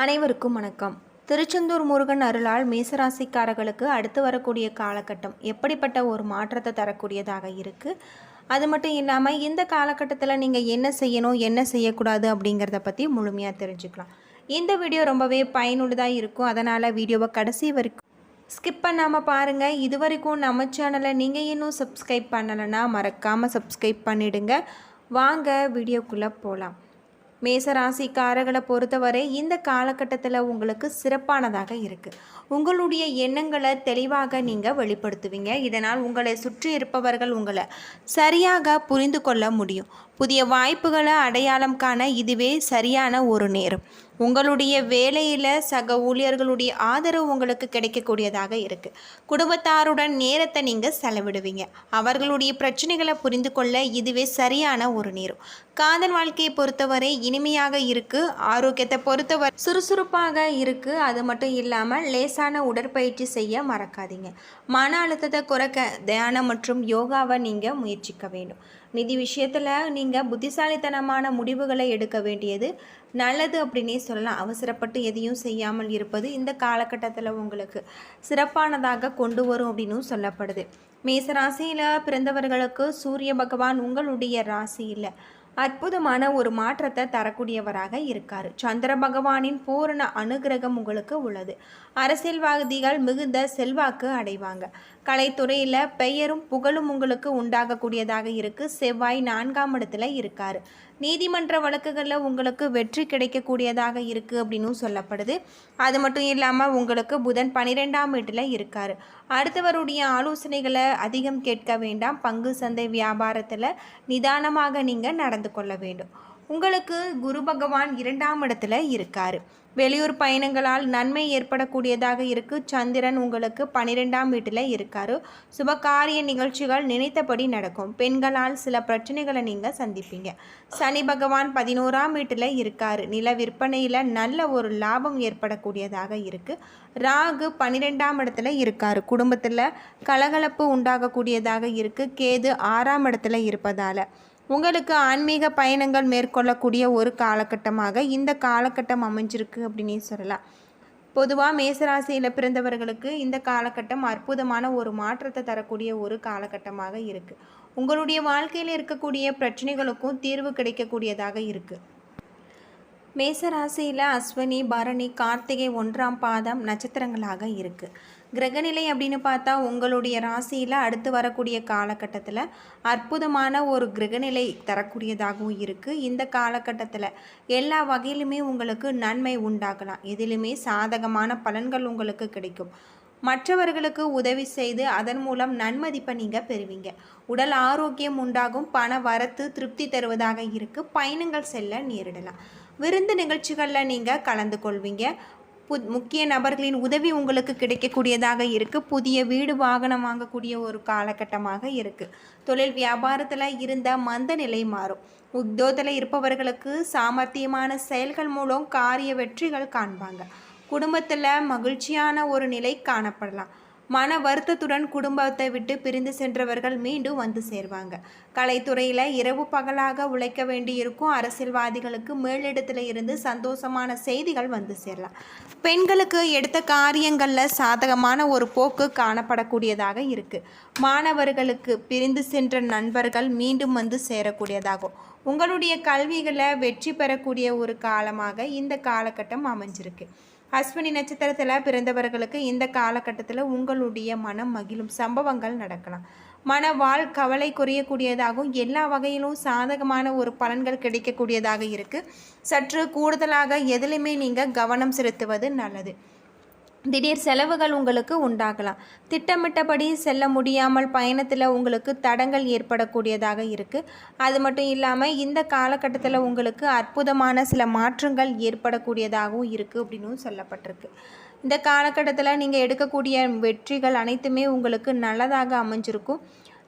அனைவருக்கும் வணக்கம். திருச்செந்தூர் முருகன் அருளால் மேசராசிக்காரர்களுக்கு அடுத்து வரக்கூடிய காலகட்டம் எப்படிப்பட்ட ஒரு மாற்றத்தை தரக்கூடியதாக இருக்குது அது மட்டும் இல்லாமல் இந்த காலகட்டத்தில் நீங்கள் என்ன செய்யணும் என்ன செய்யக்கூடாது அப்படிங்கிறத பற்றி முழுமையாக தெரிஞ்சுக்கலாம். இந்த வீடியோ ரொம்பவே பயனுள்ளதாக இருக்கும். அதனால் வீடியோவை கடைசி வரைக்கும் ஸ்கிப் பண்ணாமல் பாருங்கள் இது வரைக்கும் நம்ம சேனலை நீங்கள் இன்னும் சப்ஸ்கிரைப் பண்ணலைன்னா மறக்காமல் சப்ஸ்கிரைப் பண்ணிடுங்க. வாங்க வீடியோக்குள்ளே போகலாம் மேசராசிக்காரர்களை பொறுத்தவரை இந்த காலகட்டத்தில் உங்களுக்கு சிறப்பானதாக இருக்குது உங்களுடைய எண்ணங்களை தெளிவாக நீங்கள் வெளிப்படுத்துவீங்க. இதனால் உங்களை சுற்றி இருப்பவர்கள் உங்களை சரியாக புரிந்து கொள்ள முடியும். புதிய வாய்ப்புகளை அடையாளம் காண இதுவே சரியான ஒரு நேரம். உங்களுடைய வேலையில் சக ஊழியர்களுடைய ஆதரவு உங்களுக்கு கிடைக்கக்கூடியதாக இருக்குது குடும்பத்தாருடன் நேரத்தை நீங்கள் செலவிடுவீங்க. அவர்களுடைய பிரச்சனைகளை புரிந்து கொள்ள இதுவே சரியான ஒரு நேரம். காதல் வாழ்க்கையை பொறுத்தவரை இனிமையாக இருக்குது ஆரோக்கியத்தை பொறுத்தவரை சுறுசுறுப்பாக இருக்குது அது மட்டும் இல்லாமல் லேசான உடற்பயிற்சி செய்ய மறக்காதீங்க. மன அழுத்தத்தை குறைக்க தியானம் மற்றும் யோகாவை நீங்கள் முயற்சிக்க வேண்டும். நிதி விஷயத்தில் நீங்கள் புத்திசாலித்தனமான முடிவுகளை எடுக்க வேண்டியது நல்லது அப்படின்னே சொல்லலாம். அவசரப்பட்டு எதையும் செய்யாமல் இருப்பது இந்த காலகட்டத்தில் உங்களுக்கு சிறப்பானதாக கொண்டு வரும் அப்படின்னும் சொல்லப்படுது. மேச ராசியில் பிறந்தவர்களுக்கு சூரிய பகவான் உங்களுடைய ராசியில் அற்புதமான ஒரு மாற்றத்தை தரக்கூடியவராக இருக்கார். சந்திர பகவானின் பூரண அனுகிரகம் உங்களுக்கு உள்ளது. அரசியல்வாதிகள் மிகுந்த செல்வாக்கு அடைவாங்க. கலைத்துறையில் பெயரும் புகழும் உங்களுக்கு உண்டாகக்கூடியதாக இருக்குது செவ்வாய் நான்காம் இடத்துல இருக்கார். நீதிமன்ற வழக்குகளில் உங்களுக்கு வெற்றி கிடைக்கக்கூடியதாக இருக்குது அப்படின்னும் சொல்லப்படுது. அது மட்டும் இல்லாமல் உங்களுக்கு புதன் பன்னிரெண்டாம் வீட்டில் இருக்கார். அடுத்தவருடைய ஆலோசனைகளை அதிகம் கேட்க வேண்டாம். பங்கு சந்தை வியாபாரத்தில் நிதானமாக நீங்கள் நடந்து கொள்ள வேண்டும். உங்களுக்கு குரு பகவான் இரண்டாம் இடத்துல இருக்கார். வெளியூர் பயணங்களால் நன்மை ஏற்படக்கூடியதாக இருக்கு. சந்திரன் உங்களுக்கு பன்னிரெண்டாம் வீட்டில் இருக்காரு. சுபகாரிய நிகழ்ச்சிகள் நினைத்தபடி நடக்கும். பெண்களால் சில பிரச்சனைகளை நீங்கள் சந்திப்பீங்க. சனி பகவான் பதினோராம் வீட்டில் இருக்காரு. நில விற்பனையில் நல்ல ஒரு லாபம் ஏற்படக்கூடியதாக இருக்கு. ராகு பன்னிரெண்டாம் இடத்துல இருக்காரு. குடும்பத்தில் கலகலப்பு உண்டாகக்கூடியதாக இருக்கு. கேது ஆறாம் இடத்துல இருப்பதால். உங்களுக்கு ஆன்மீக பயணங்கள் மேற்கொள்ளக்கூடிய ஒரு காலகட்டமாக இந்த காலகட்டம் அமைஞ்சிருக்கு அப்படின்னே சொல்லலாம். பொதுவாக மேசராசியில் பிறந்தவர்களுக்கு இந்த காலகட்டம் அற்புதமான ஒரு மாற்றத்தை தரக்கூடிய ஒரு காலகட்டமாக இருக்குது உங்களுடைய வாழ்க்கையில் இருக்கக்கூடிய பிரச்சனைகளுக்கும் தீர்வு கிடைக்கக்கூடியதாக இருக்குது மேசராசியில் அஸ்வினி பரணி கார்த்திகை ஒன்றாம் பாதம் நட்சத்திரங்களாக இருக்குது கிரகநிலை அப்படின்னு பார்த்தா உங்களுடைய ராசியில் அடுத்து வரக்கூடிய காலகட்டத்தில் அற்புதமான ஒரு கிரகநிலை தரக்கூடியதாகவும் இருக்குது இந்த காலகட்டத்தில் எல்லா வகையிலுமே உங்களுக்கு நன்மை உண்டாகலாம். எதிலுமே சாதகமான பலன்கள் உங்களுக்கு கிடைக்கும். மற்றவர்களுக்கு உதவி செய்து அதன் மூலம் நன்மதிப்பை நீங்கள் பெறுவீங்க. உடல் ஆரோக்கியம் உண்டாகும் பண வரத்து திருப்தி தருவதாக இருக்குது பயணங்கள் செல்ல நேரிடலாம். விருந்து நிகழ்ச்சிகளில் நீங்கள் கலந்து கொள்வீங்க. பு முக்கிய நபர்களின் உதவி உங்களுக்கு கிடைக்கக்கூடியதாக இருக்குது புதிய வீடு வாகனம் வாங்கக்கூடிய ஒரு காலகட்டமாக இருக்குது தொழில் வியாபாரத்தில் இருந்த மந்த நிலை மாறும். உத்தியோகத்தில் இருப்பவர்களுக்கு சாமர்த்தியமான செயல்கள் மூலம் காரிய வெற்றிகள் காண்பாங்க. குடும்பத்தில் மகிழ்ச்சியான ஒரு நிலை காணப்படலாம். மன வருத்தத்துடன் குடும்பத்தை விட்டு பிரிந்து சென்றவர்கள் மீண்டும் வந்து சேர்வாங்க. கலைத்துறையில் இரவு பகலாக உழைக்க வேண்டியிருக்கும் அரசியல்வாதிகளுக்கு மேலிடத்தில் இருந்து சந்தோஷமான செய்திகள் வந்து சேரலாம். பெண்களுக்கு எடுத்த காரியங்களில் சாதகமான ஒரு போக்கு காணப்படக்கூடியதாக இருக்குது மாணவர்களுக்கு பிரிந்து சென்ற நண்பர்கள் மீண்டும் வந்து சேரக்கூடியதாகும். உங்களுடைய கல்விகளை வெற்றி பெறக்கூடிய ஒரு காலமாக இந்த காலகட்டம் அமைஞ்சிருக்கு. அஸ்வினி நட்சத்திரத்தில் பிறந்தவர்களுக்கு இந்த காலகட்டத்தில் உங்களுடைய மனம் மகிழும் சம்பவங்கள் நடக்கலாம். மனவாழ் கவலை குறையக்கூடியதாகவும் எல்லா வகையிலும் சாதகமான ஒரு பலன்கள் கிடைக்கக்கூடியதாக இருக்குது சற்று கூடுதலாக எதிலுமே நீங்கள் கவனம் செலுத்துவது நல்லது. திடீர் செலவுகள் உங்களுக்கு உண்டாகலாம். திட்டமிட்டபடி செல்ல முடியாமல் பயணத்தில் உங்களுக்கு தடங்கள் ஏற்படக்கூடியதாக இருக்குது அது மட்டும் இல்லாமல் இந்த காலகட்டத்தில் உங்களுக்கு அற்புதமான சில மாற்றங்கள் ஏற்படக்கூடியதாகவும் இருக்குது அப்படின்னும் சொல்லப்பட்டிருக்கு. இந்த காலகட்டத்தில் நீங்கள் எடுக்கக்கூடிய வெற்றிகள் அனைத்துமே உங்களுக்கு நல்லதாக அமைஞ்சிருக்கும்.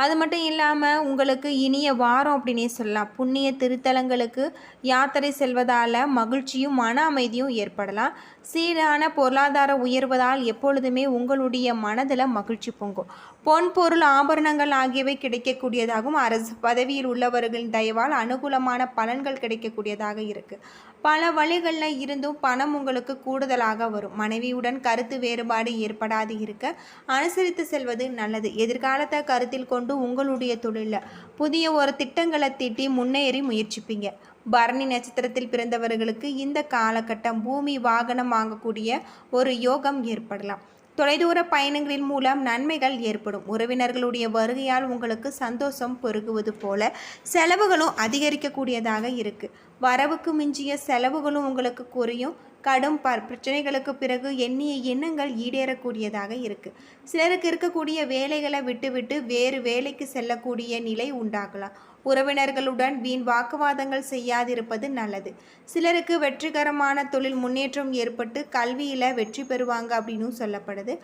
அது மட்டும் இல்லாமல் உங்களுக்கு இனிய வாரம் அப்படின்னே சொல்லலாம். புண்ணிய திருத்தலங்களுக்கு யாத்திரை செல்வதால் மகிழ்ச்சியும் மன அமைதியும் ஏற்படலாம். சீரான பொருளாதார உயர்வதால் எப்பொழுதுமே உங்களுடைய மனதில் மகிழ்ச்சி பொங்கும். பொன் பொருள் ஆபரணங்கள் ஆகியவை கிடைக்கக்கூடியதாகவும் அரசு பதவியில் உள்ளவர்களின் தயவால் அனுகூலமான பலன்கள் கிடைக்கக்கூடியதாக இருக்குது பல வழிகளில் இருந்தும் பணம் உங்களுக்கு கூடுதலாக வரும். மனைவியுடன் கருத்து வேறுபாடு ஏற்படாது இருக்க அனுசரித்து செல்வது நல்லது. எதிர்காலத்தை கருத்தில் கொண்டு உங்களுடைய தொழிலில் புதிய ஒரு திட்டங்களை தீட்டி முன்னேறி முயற்சிப்பீங்க. பரணி நட்சத்திரத்தில் பிறந்தவர்களுக்கு இந்த காலகட்டம் பூமி வாகனம் வாங்கக்கூடிய ஒரு யோகம் ஏற்படலாம். தொலைதூர பயணங்களின் மூலம் நன்மைகள் ஏற்படும். உறவினர்களுடைய வருகையால் உங்களுக்கு சந்தோஷம் பெருகுவது போல செலவுகளும் அதிகரிக்கக்கூடியதாக இருக்குது வரவுக்கு மிஞ்சிய செலவுகளும் உங்களுக்கு குறையும். கடும் ப பிரச்சனைகளுக்கு பிறகு எண்ணிய எண்ணங்கள் ஈடேறக்கூடியதாக இருக்குது சிலருக்கு இருக்கக்கூடிய வேலைகளை விட்டுவிட்டு வேறு வேலைக்கு செல்லக்கூடிய நிலை உண்டாகலாம். உறவினர்களுடன் வீண் வாக்குவாதங்கள் செய்யாதிருப்பது நல்லது. சிலருக்கு வெற்றிகரமான தொழில் முன்னேற்றம் ஏற்பட்டு கல்வியில் வெற்றி பெறுவாங்க அப்படின்னு சொல்லப்படுது.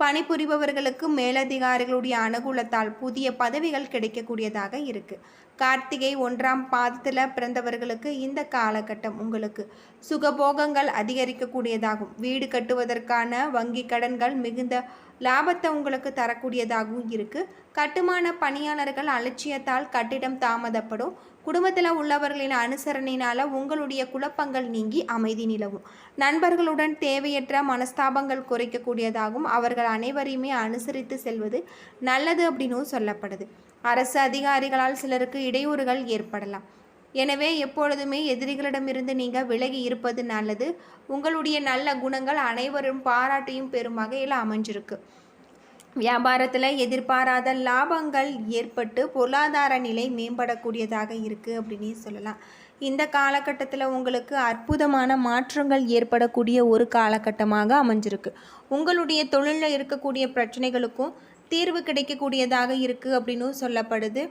பணிபுரிபவர்களுக்கு மேலதிகாரிகளுடைய அனுகூலத்தால் புதிய பதவிகள் கிடைக்கக்கூடியதாக இருக்குது கார்த்திகை ஒன்றாம் பாதத்தில் பிறந்தவர்களுக்கு இந்த காலகட்டம் உங்களுக்கு சுகபோகங்கள் அதிகரிக்கக்கூடியதாகும். வீடு கட்டுவதற்கான வங்கி கடன்கள் மிகுந்த லாபத்தை உங்களுக்கு தரக்கூடியதாகவும் இருக்குது கட்டுமான பணியாளர்கள் அலட்சியத்தால் கட்டிடம் தாமதப்படும். குடும்பத்தில் உள்ளவர்களின் அனுசரணையினால் உங்களுடைய குழப்பங்கள் நீங்கி அமைதி நிலவும். நண்பர்களுடன் தேவையற்ற மனஸ்தாபங்கள் குறைக்கக்கூடியதாகவும் அவர்கள் அனைவரையுமே அனுசரித்து செல்வது நல்லது அப்படின்னும் சொல்லப்படுது. அரசு அதிகாரிகளால் சிலருக்கு இடையூறுகள் ஏற்படலாம். எனவே எப்பொழுதுமே எதிரிகளிடமிருந்து நீங்கள் விலகி இருப்பது நல்லது. உங்களுடைய நல்ல குணங்கள் அனைவரும் பாராட்டையும் பெறும் வகையில் அமைஞ்சிருக்கு. வியாபாரத்தில் எதிர்பாராத லாபங்கள் ஏற்பட்டு பொருளாதார நிலை மேம்படக்கூடியதாக இருக்குது அப்படின்னு சொல்லலாம். இந்த காலகட்டத்தில் உங்களுக்கு அற்புதமான மாற்றங்கள் ஏற்படக்கூடிய ஒரு காலகட்டமாக அமைஞ்சிருக்கு. உங்களுடைய தொழிலில் இருக்கக்கூடிய பிரச்சனைகளுக்கும் தீர்வு கிடைக்கக்கூடியதாக இருக்குது அப்படின்னு சொல்லப்படுது.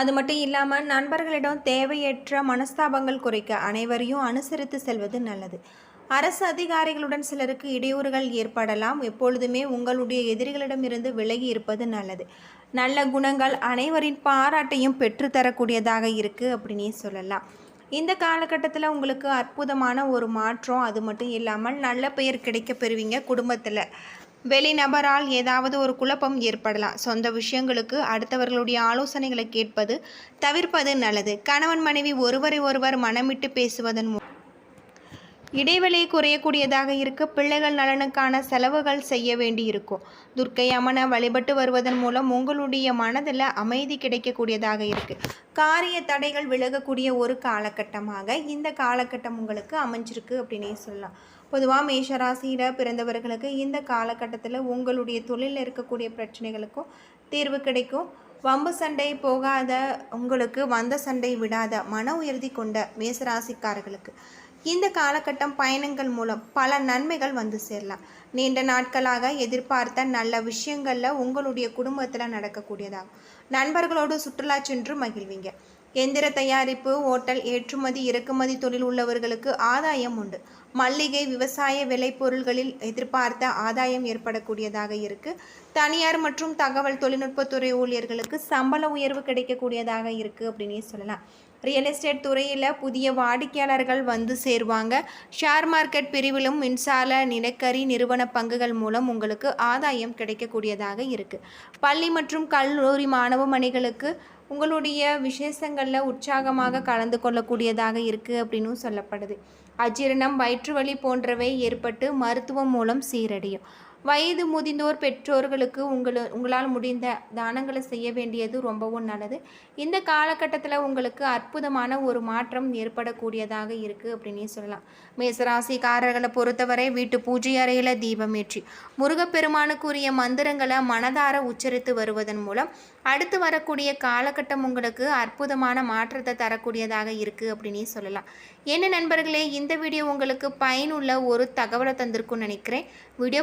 அது மட்டும் இல்லாமல் நண்பர்களிடம் தேவையற்ற மனஸ்தாபங்கள் குறைக்க அனைவரையும் அனுசரித்து செல்வது நல்லது. அரசு அதிகாரிகளுடன் சிலருக்கு இடையூறுகள் ஏற்படலாம். எப்பொழுதுமே உங்களுடைய எதிரிகளிடமிருந்து விலகி இருப்பது நல்லது. நல்ல குணங்கள் அனைவரின் பாராட்டையும் பெற்றுத்தரக்கூடியதாக இருக்குது அப்படின்னே சொல்லலாம். இந்த காலகட்டத்தில் உங்களுக்கு அற்புதமான ஒரு மாற்றம். அது மட்டும் இல்லாமல் நல்ல பெயர் கிடைக்க பெறுவீங்க குடும்பத்தில். வெளிநபரால் ஏதாவது ஒரு குழப்பம் ஏற்படலாம். சொந்த விஷயங்களுக்கு அடுத்தவர்களுடைய ஆலோசனைகளை கேட்பது தவிர்ப்பது நல்லது. கணவன் மனைவி ஒருவரை ஒருவர் மனமிட்டு பேசுவதன் மூலம். இடைவெளி குறையக்கூடியதாக இருக்க பிள்ளைகள் நலனுக்கான செலவுகள் செய்ய வேண்டி இருக்கும் துர்க்கை அம்மனை வழிபட்டு வருவதன் மூலம் உங்களுடைய மனதில் அமைதி கிடைக்கக்கூடியதாக இருக்குது காரிய தடைகள் விலகக்கூடிய ஒரு காலகட்டமாக இந்த காலகட்டம் உங்களுக்கு அமைஞ்சிருக்கு அப்படின்னே சொல்லலாம். பொதுவாக மேஷராசியில் பிறந்தவர்களுக்கு இந்த காலகட்டத்தில் உங்களுடைய தொழிலில் இருக்கக்கூடிய பிரச்சனைகளுக்கும் தீர்வு கிடைக்கும். வம்பு சண்டை போகாத உங்களுக்கு வந்த சண்டை விடாத மன உயர்த்தி கொண்ட மேசராசிக்காரர்களுக்கு இந்த காலகட்டம் பயணங்கள் மூலம் பல நன்மைகள் வந்து சேரலாம். நீண்ட நாட்களாக எதிர்பார்த்த நல்ல விஷயங்களில் உங்களுடைய குடும்பத்தில் நடக்கக்கூடியதாகும். நண்பர்களோடு சுற்றுலா சென்று மகிழ்வீங்க. எந்திர தயாரிப்பு ஓட்டல் ஏற்றுமதி இறக்குமதி தொழில் உள்ளவர்களுக்கு ஆதாயம் உண்டு. மல்லிகை விவசாய விளைபொருள்களில் எதிர்பார்த்த ஆதாயம் ஏற்படக்கூடியதாக இருக்கு. தனியார் மற்றும் தகவல் தொழில்நுட்பத்துறை ஊழியர்களுக்கு சம்பள உயர்வு கிடைக்கக்கூடியதாக இருக்கு அப்படின்னே சொல்லலாம். ரியல் எஸ்டேட் துறையில் புதிய வாடிக்கையாளர்கள் வந்து சேருவாங்க. ஷேர் மார்க்கெட் பிரிவிலும் மின்சார நிலக்கரி நிறுவன பங்குகள் மூலம் உங்களுக்கு ஆதாயம் கிடைக்கக்கூடியதாக இருக்குது பள்ளி மற்றும் கல்லூரி மாணவ மணிகளுக்கு உங்களுடைய விசேஷங்களில் உற்சாகமாக கலந்து கொள்ளக்கூடியதாக இருக்குது அப்படின்னும் சொல்லப்படுது. அஜீரணம் வயிற்று வலி போன்றவை ஏற்பட்டு மருத்துவம் மூலம் சீரடையும். வயது முதிந்தோர் பெற்றோர்களுக்கு உங்களு உங்களால் முடிந்த தானங்களை செய்ய வேண்டியது ரொம்பவும் நல்லது. இந்த காலகட்டத்தில் உங்களுக்கு அற்புதமான ஒரு மாற்றம் ஏற்படக்கூடியதாக இருக்குது அப்படின்னே சொல்லலாம். மேசராசிக்காரர்களை பொறுத்தவரை வீட்டு பூஜை அறையில் தீபமேற்றி முருகப்பெருமானுக்குரிய மந்திரங்களை மனதார உச்சரித்து வருவதன் மூலம் அடுத்து வரக்கூடிய காலகட்டம் உங்களுக்கு அற்புதமான மாற்றத்தை தரக்கூடியதாக இருக்குது அப்படின்னே சொல்லலாம். என்ன நண்பர்களே இந்த வீடியோ உங்களுக்கு பயனுள்ள ஒரு தகவலை தந்திருக்கும்னு நினைக்கிறேன். வீடியோ